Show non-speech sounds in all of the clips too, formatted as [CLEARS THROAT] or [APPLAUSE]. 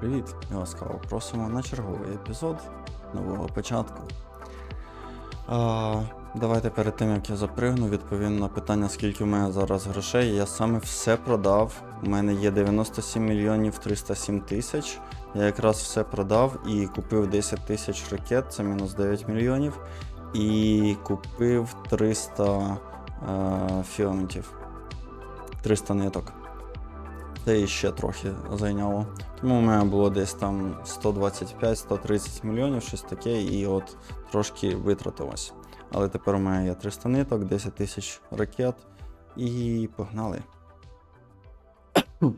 Привіт і ласкаво просимо на черговий епізод нового початку. А, давайте перед тим як я запригну, відповім на питання, скільки в мене зараз грошей. Я саме все продав. У мене є 97 мільйонів 307 тисяч. Я якраз все продав і купив 10 тисяч ракет, це мінус 9 мільйонів. І купив 300 е, філаментів. 300 ниток. Це і ще трохи зайняло. Тому у мене було десь там 125-130 мільйонів, щось таке, і от трошки витратилось. Але тепер у мене є 300 ниток, 10 тисяч ракет і погнали. [CLEARS THROAT]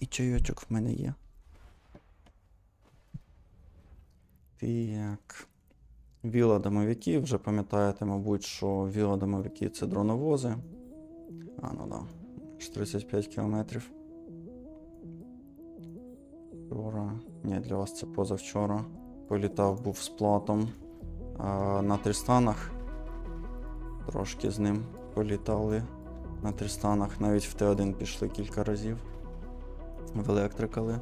І чайочок в мене є. Так. Віла домовики, вже пам'ятаєте, мабуть, що віла домовики це дроновози. А, ну да. Аж 35 кілометрів. Вчора. Ні, для вас це позавчора. Політав був з платом а, на Трістанах. Трошки з ним політали на Трістанах. Навіть в Т1 пішли кілька разів. В електрикали.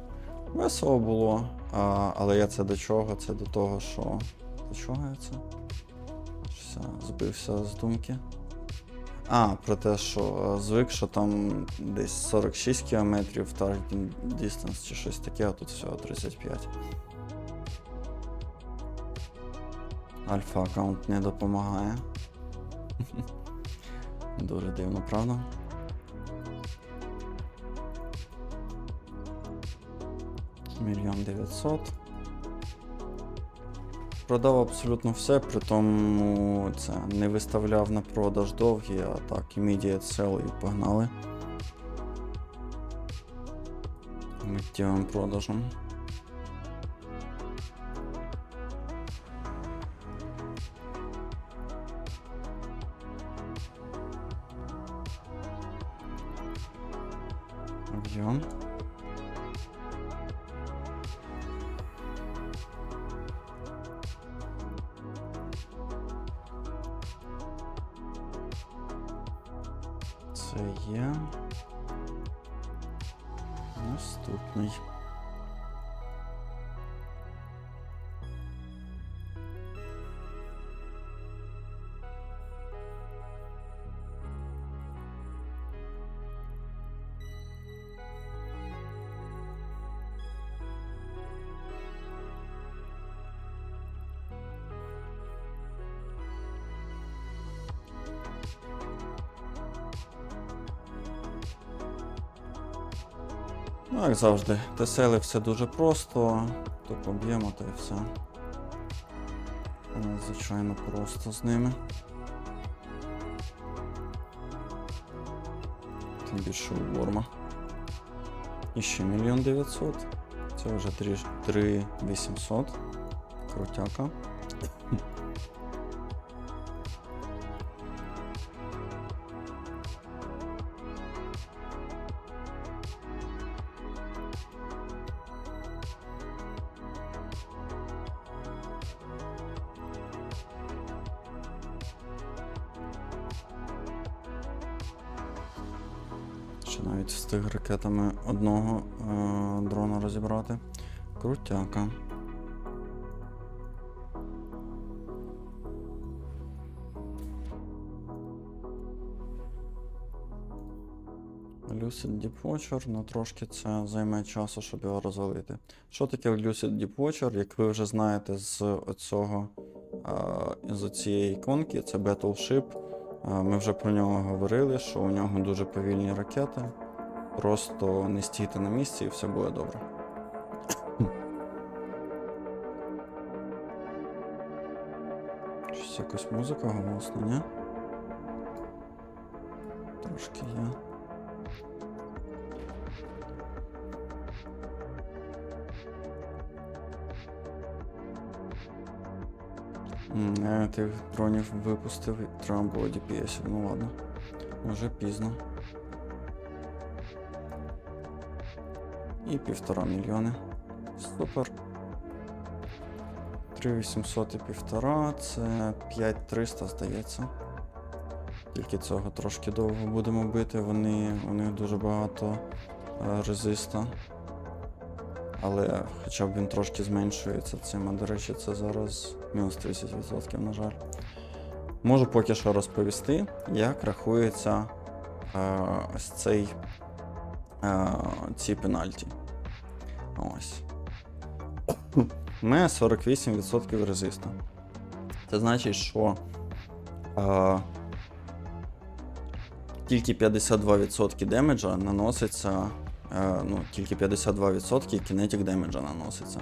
Весело було. А, але я це до чого? Це до того, що. До чого я це? Щось збився з думки. А, про те, що е, звик, що там десь 46 кілометрів targeting distance чи щось таке, а тут всього 35. Альфа аккаунт не допомагає. [LAUGHS] Дуже дивно, правда? Мільйон дев'ятсот. Продав абсолютно все, при тому це не виставляв на продаж довгі, а так, immediate sell і погнали. Миттєвим продажем. Ну, як завжди, тесели все дуже просто, то поб'ємо, та й все. Звичайно, просто з ними. Тим більше у Ворма. І ще мільйон дев'ятсот. Це вже три- три вісімсот. Крутяка. Ще навіть встиг ракетами одного е- дрона розібрати. Крутяка. Lucid Deep Watcher, ну трошки це займе часу, щоб його розвалити. Що таке Lucid Deep Watcher? Як ви вже знаєте з оцього е, з цієї іконки, це Battleship. Ми вже про нього говорили, що у нього дуже повільні ракети. Просто не стійте на місці і все буде добре. Щось якась музика голосна, ні? Трошки є. Тих дронів випустив, треба було DPS, ну ладно. Вже пізно. І півтора мільйони. Супер. 3800 і півтора, це 5300, здається. Тільки цього трошки довго будемо бити. Вони, у них дуже багато е, резиста. Але хоча б він трошки зменшується цим, а до речі, це зараз мінус 30%, на жаль. Можу поки що розповісти, як рахується е, цей, е, ці пенальті. Ось. У мене 48% резиста. Це значить, що е, тільки 52% демеджа наноситься. Е, ну, тільки 52% кінетик демеджа наноситься.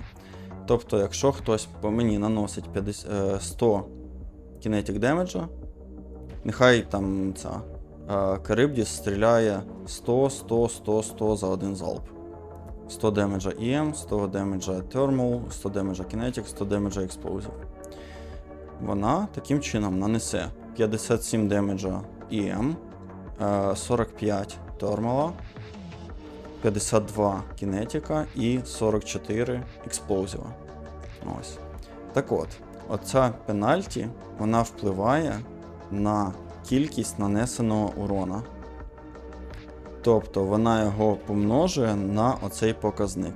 Тобто, якщо хтось по мені наносить 50, е, 100 кінетик демеджа, нехай там ця е, Карибдіс стріляє 100, 100, 100, 100 за один залп. 100 демеджа EM, 100 демеджа Thermal, 100 демеджа Kinetic, 100 демеджа Explosive. Вона таким чином нанесе 57 демеджа EM, е, 45 Thermal, 52 кінетика і 44 експлозива. Ось. Так от, оця пенальті вона впливає на кількість нанесеного урона. Тобто вона його помножує на оцей показник.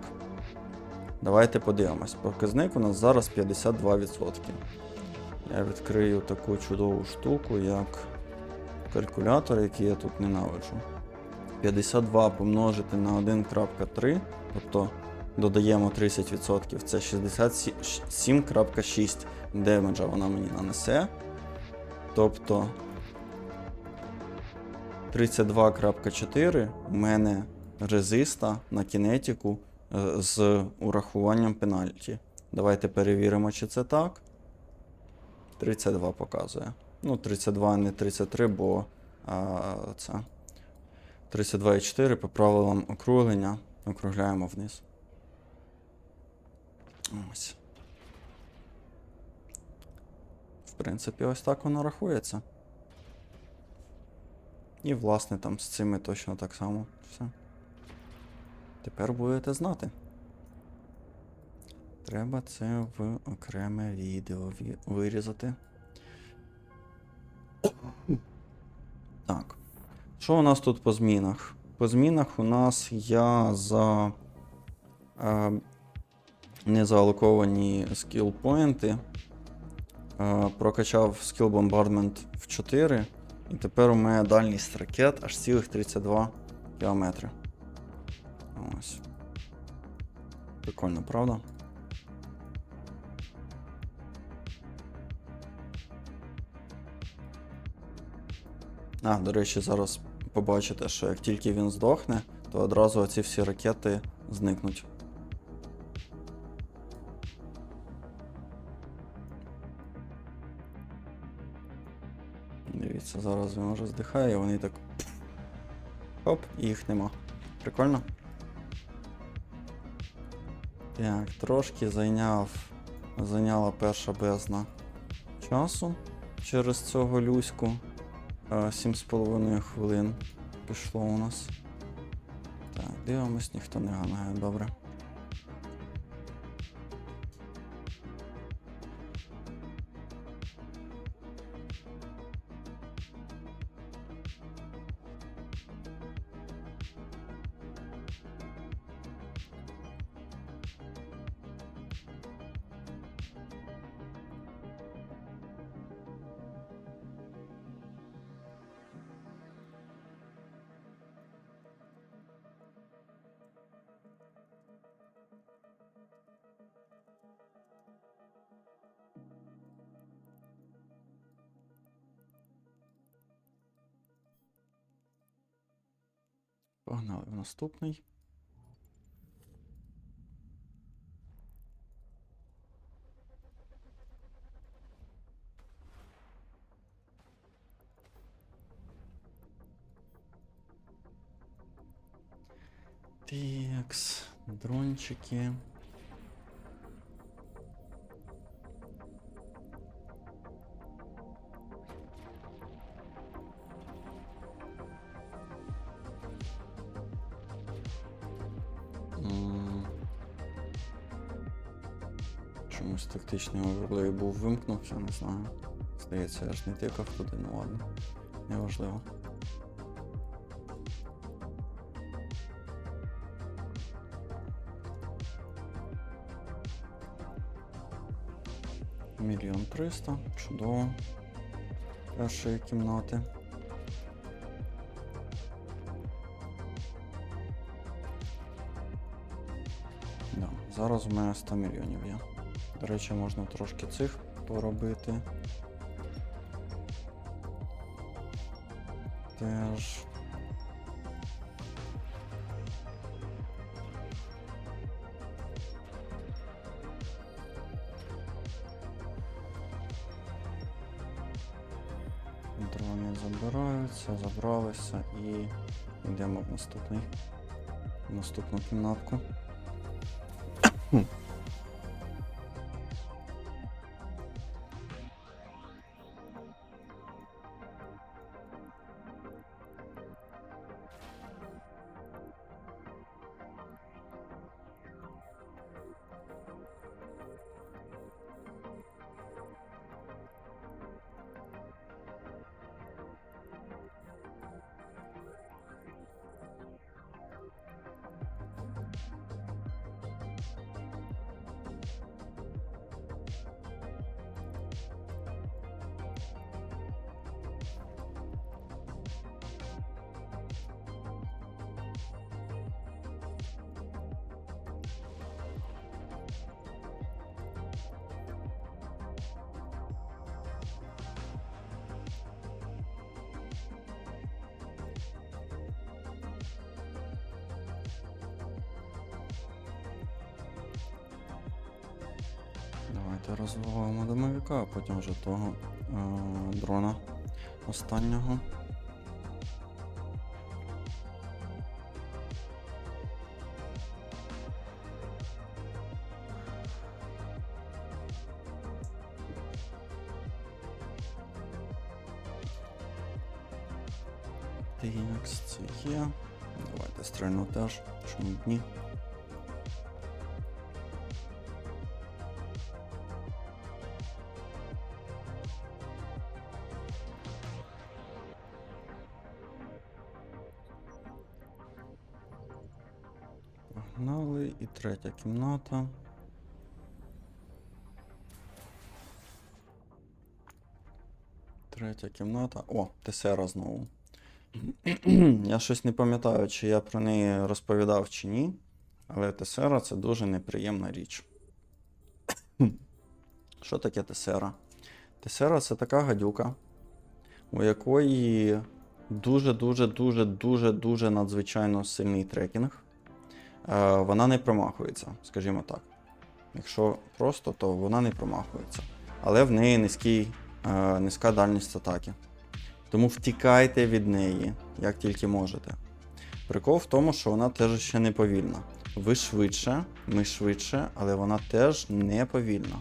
Давайте подивимось. Показник у нас зараз 52%. Я відкрию таку чудову штуку, як калькулятор, який я тут ненавиджу. 52 помножити на 1.3, тобто додаємо 30%, це 67.6 демеджа вона мені нанесе. Тобто 32.4 у мене резиста на кінетику е, з урахуванням пенальті. Давайте перевіримо, чи це так. 32 показує. Ну, 32, не 33, бо а, це. 32,4 по правилам округлення округляємо вниз. Ось. В принципі, ось так воно рахується. І, власне, там з цими точно так само. Все. Тепер будете знати. Треба це в окреме відео вирізати. Так. Що у нас тут по змінах? По змінах у нас я за е, незаалоковані скіл-поінти е, прокачав скіл бомбардмент в 4, і тепер у мене дальність ракет аж цілих 32 кілометри. Ось. Прикольно, правда? А, до речі, зараз побачите, що як тільки він здохне, то одразу ці всі ракети зникнуть. Дивіться, зараз вже здихає, вони так. Хоп, і їх нема. Прикольно? Так, трошки зайняв. Зайняла перша бездна часу через цього люську. Е, 7,5 хвилин пішло у нас. Так, дивимось, ніхто не ганає, добре. Погнали в наступний. Текс, дрончики. Чомусь тактичний оверлей був вимкнувся, не знаю. Здається, я ж не тикав туди, ну ладно. Неважливо. Мільйон триста, чудово. Першої кімнати. Да, Зараз у мене 100 мільйонів є. До речі, можна трошки цих поробити. Теж. Дрони забираються, забралися і йдемо в наступний. в наступну кімнатку. Давайте розвиваємо домовика, а потім вже того е- дрона останнього. Так, це є. Давайте стрельну теж, чому б ні. Третя кімната. Третя кімната. О, Тесера знову. [CLEARS THROAT] я щось не пам'ятаю, чи я про неї розповідав чи ні. Але Тесера це дуже неприємна річ. [CLEARS THROAT] Що таке Тесера? Тесера це така гадюка, у якої дуже-дуже дуже дуже дуже надзвичайно сильний трекінг. Е, вона не промахується, скажімо так. Якщо просто, то вона не промахується. Але в неї низький, е, низька дальність атаки. Тому втікайте від неї, як тільки можете. Прикол в тому, що вона теж ще не повільна. Ви швидше, ми швидше, але вона теж не повільна.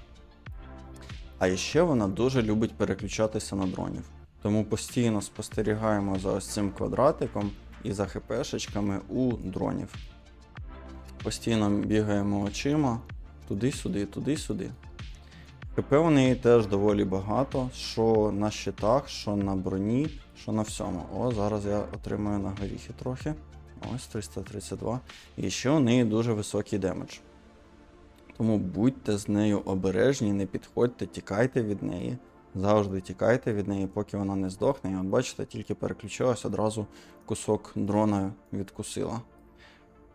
А ще вона дуже любить переключатися на дронів. Тому постійно спостерігаємо за ось цим квадратиком і за хпшечками у дронів. Постійно бігаємо очима туди-сюди, туди-сюди. ХП у неї теж доволі багато, що на щитах, що на броні, що на всьому. О, зараз я отримую на горіхи трохи. Ось 332. І ще у неї дуже високий демедж. Тому будьте з нею обережні, не підходьте, тікайте від неї. Завжди тікайте від неї, поки вона не здохне. І от бачите, тільки переключилась, одразу кусок дрона відкусила.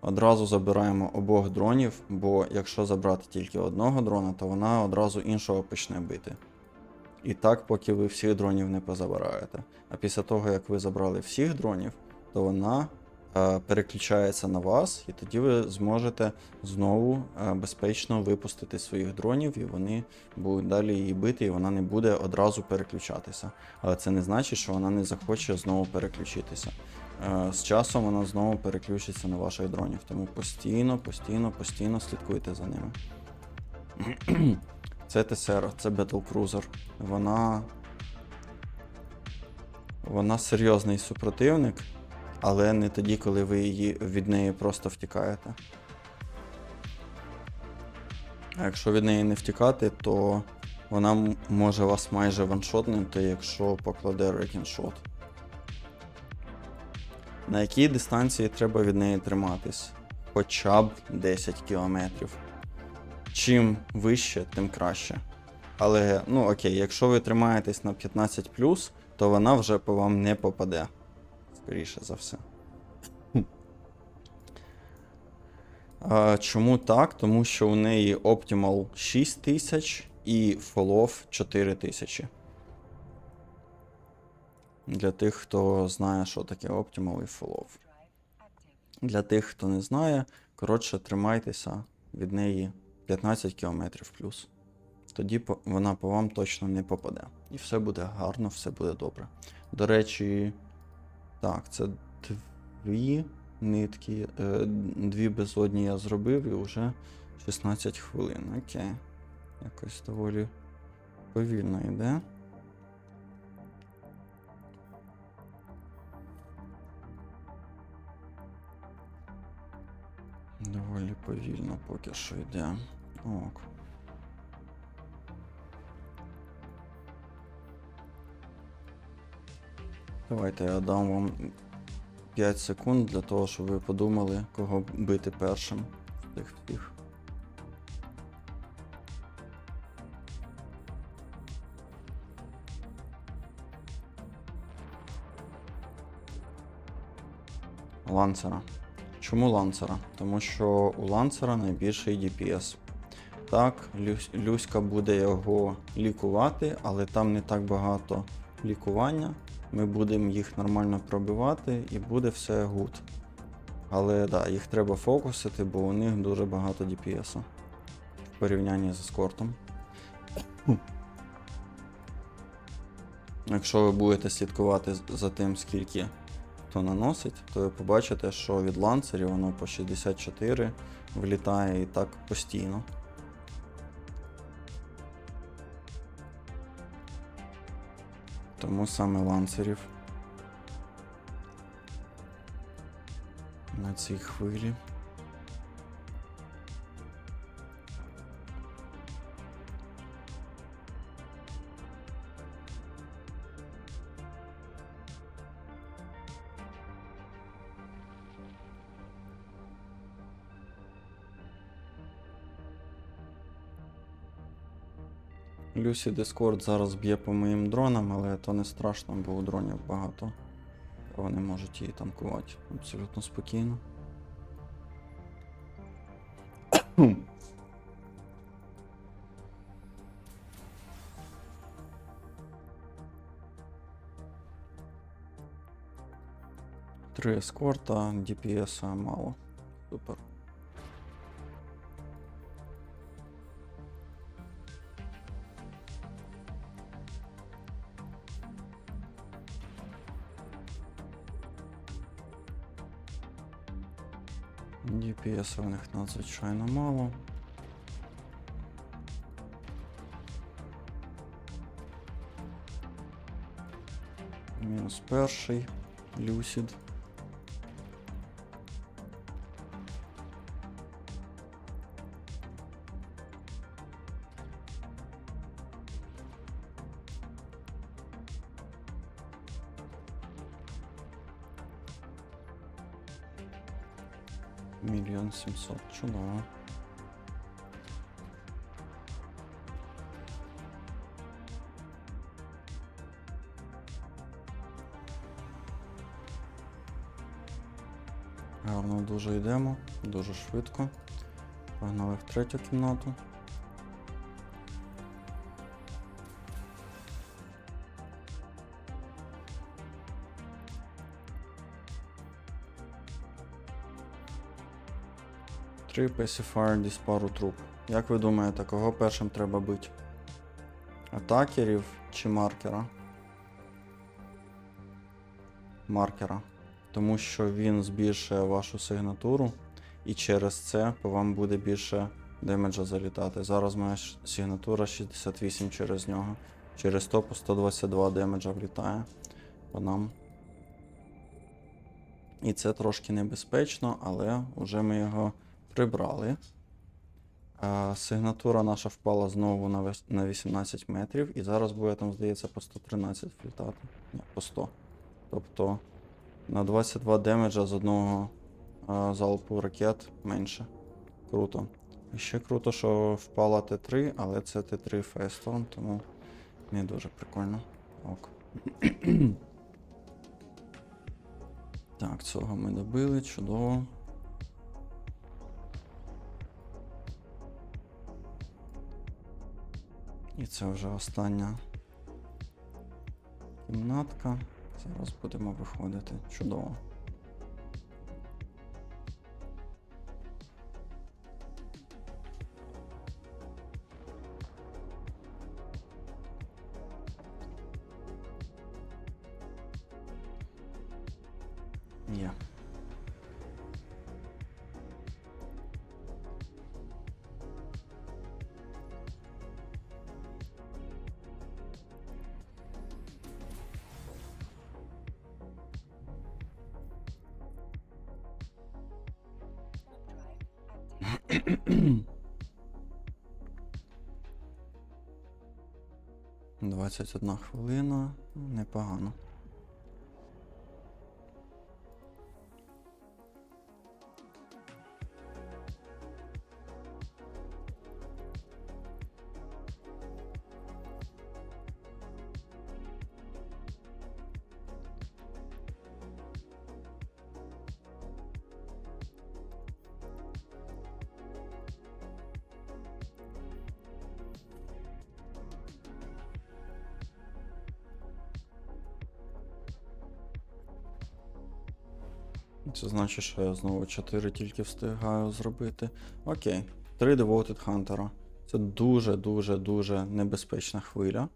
Одразу забираємо обох дронів, бо якщо забрати тільки одного дрона, то вона одразу іншого почне бити. І так, поки ви всіх дронів не позабираєте. А після того, як ви забрали всіх дронів, то вона е, переключається на вас, і тоді ви зможете знову е, безпечно випустити своїх дронів, і вони будуть далі її бити, і вона не буде одразу переключатися. Але це не значить, що вона не захоче знову переключитися. Е, З часом вона знову переключиться на ваших дронів, тому постійно, постійно, постійно слідкуйте за ними. [CLEARS THROAT] Це ТСР, це Battle Cruiser. Вона. Вона серйозний супротивник, але не тоді, коли ви її від неї просто втікаєте. А якщо від неї не втікати, то вона може вас майже ваншотнути, якщо покладе рекіншот. На якій дистанції треба від неї триматись? Хоча б 10 кілометрів. Чим вище, тим краще. Але, ну окей, якщо ви тримаєтесь на 15, то вона вже по вам не попаде. Скоріше за все. А, чому так? Тому що у неї Optimal 6000 і Fall-Off 4000. Для тих, хто знає, що таке Optimal і Fall-Off. Для тих, хто не знає, коротше, тримайтеся від неї 15 км плюс. Тоді вона по вам точно не попаде. І все буде гарно, все буде добре. До речі, так, це дві нитки, е, дві безодні я зробив і вже 16 хвилин. Окей. Якось доволі повільно йде. Повільно поки що йде. Ок. Давайте я дам вам 5 секунд для того, щоб ви подумали, кого бити першим з тих всіх. Ланцера. Чому ланцера? Тому що у ланцера найбільший DPS. Так, Люська буде його лікувати, але там не так багато лікування. Ми будемо їх нормально пробивати і буде все гуд. Але да, їх треба фокусити, бо у них дуже багато DPS в порівнянні з ескортом. Якщо ви будете слідкувати за тим, скільки хто наносить, то ви побачите, що від ланцерів воно по 64 влітає і так постійно. Тому саме ланцерів на цій хвилі. Люсі Дискорд зараз б'є по моїм дронам, але то не страшно, бо у дронів багато. Вони можуть її танкувати абсолютно спокійно. Три ескорта, DPS мало. Супер. DPS в них надзвичайно мало. Мінус перший. Люсід. Мільйон сімсот. Чудово. Гарно дуже йдемо, дуже швидко. Погнали в третю кімнату. Три Pacifier Disparo труп. Як ви думаєте, кого першим треба бити? Атакерів чи маркера? Маркера. Тому що він збільшує вашу сигнатуру, і через це по вам буде більше демеджа залітати. Зараз моя сигнатура 68 через нього. Через то по 122 демеджа влітає по нам. І це трошки небезпечно, але вже ми його прибрали. А, сигнатура наша впала знову на вес- на 18 метрів, і зараз буде там, здається, по 113 влітати. Ні, по 100. Тобто на 22 демеджа з одного а, залпу ракет менше. Круто. І ще круто, що впала Т3, але це Т3 Фейсторм, тому не дуже прикольно. Ок. [CLEARS THROAT] так, цього ми добили, чудово. І це вже остання кімнатка. Зараз будемо виходити. Чудово. 21 хвилина, непогано. Значить, що я знову 4 тільки встигаю зробити. Окей, 3 Devoted Hunter. Це дуже-дуже дуже небезпечна хвиля.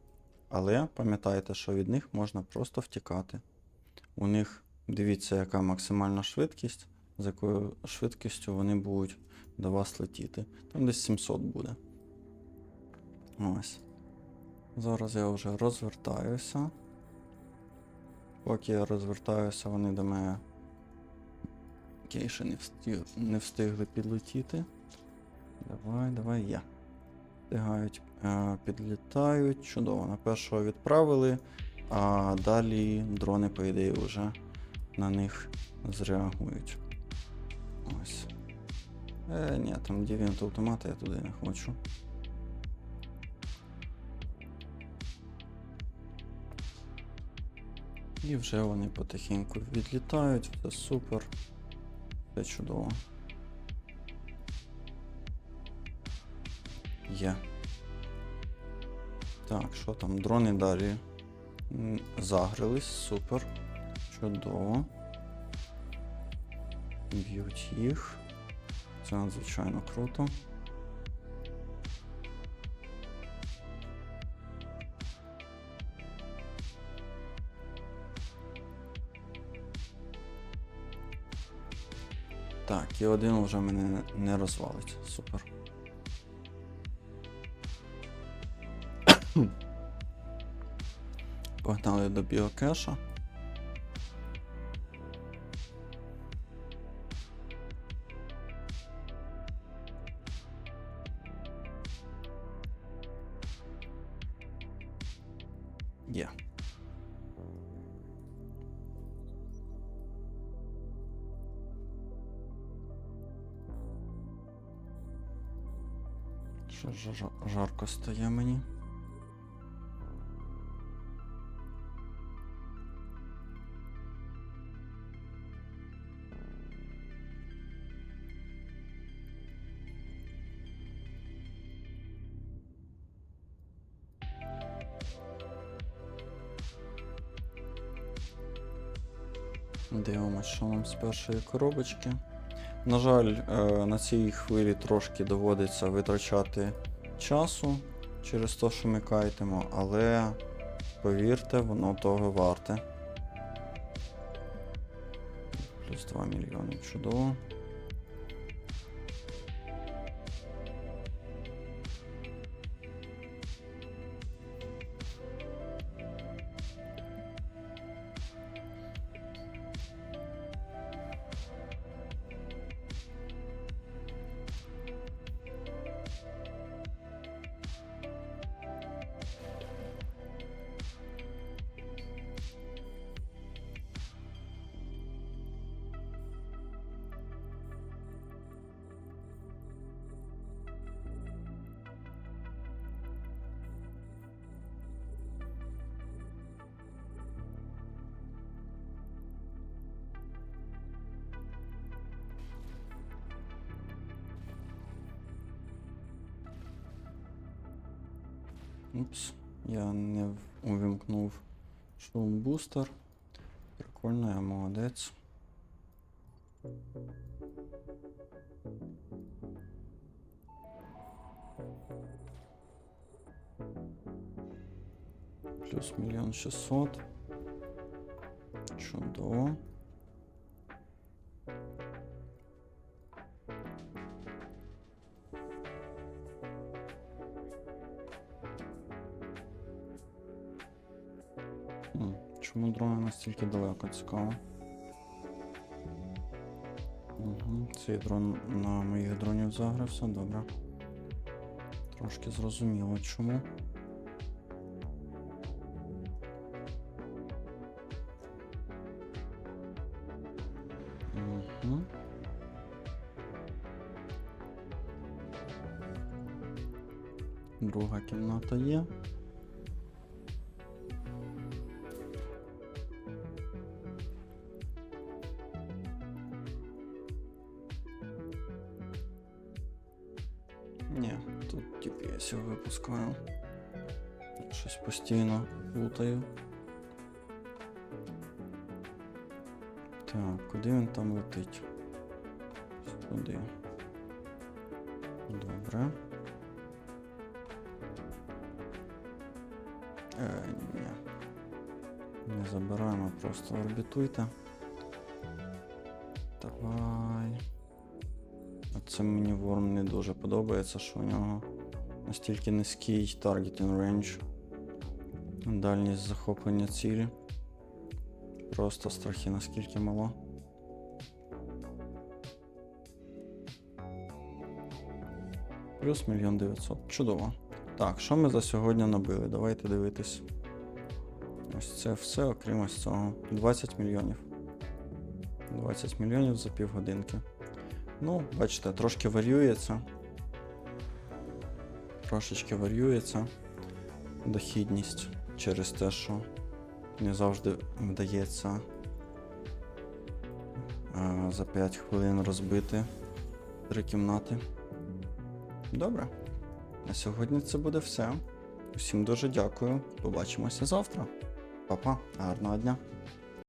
Але пам'ятайте, що від них можна просто втікати. У них дивіться, яка максимальна швидкість, з якою швидкістю вони будуть до вас летіти. Там десь 700 буде. Ось. Зараз я вже розвертаюся. Поки я розвертаюся, вони до мене Окей, ще не, встиг, не встигли підлетіти. Давай, давай я. Встигають, е, підлітають. Чудово. На першого відправили, а далі дрони, по ідеї, вже на них зреагують. Ось. Е, ні, там Deviant автомата я туди не хочу. І вже вони потихеньку відлітають, все супер. Це чудово. Є. Так, що там? Дрони далі загрились, супер. Чудово. Б'ють їх. Це надзвичайно круто. І один вже мене не- розвалить. Супер. [COUGHS] Погнали до біокеша. Є. Що ж жарко стає мені. Дивимось, що нам з першої коробочки. На жаль, е, на цій хвилі трошки доводиться витрачати часу через те, що ми кайтимо, але повірте, воно того варте. Плюс 2 мільйони, чудово. Упс, я не увімкнув шум бустер. Прикольно, я молодець. Плюс мільйон шістсот. Чудово. Дрони настільки далеко цікаво? Угу. Цей дрон на моїх дронів загрався, добре. Трошки зрозуміло чому. Друга кімната є. Постійно плутаю. Так, куди він там летить? Туди. Добре. Е, ні. Не забираємо, просто орбітуйте. Давай. Оце мені Ворм не дуже подобається, що у нього настільки низький targeting range. Дальність захоплення цілі. Просто страхи наскільки мало. Плюс мільйон дев'ятсот. Чудово. Так, що ми за сьогодні набили? Давайте дивитись. Ось це все, окрім ось цього. 20 мільйонів. 20 мільйонів за півгодинки. Ну, бачите, трошки варюється. Трошечки варюється дохідність через те, що не завжди вдається за 5 хвилин розбити три кімнати. Добре. На сьогодні це буде все. Усім дуже дякую. Побачимося завтра. Па-па, гарного дня.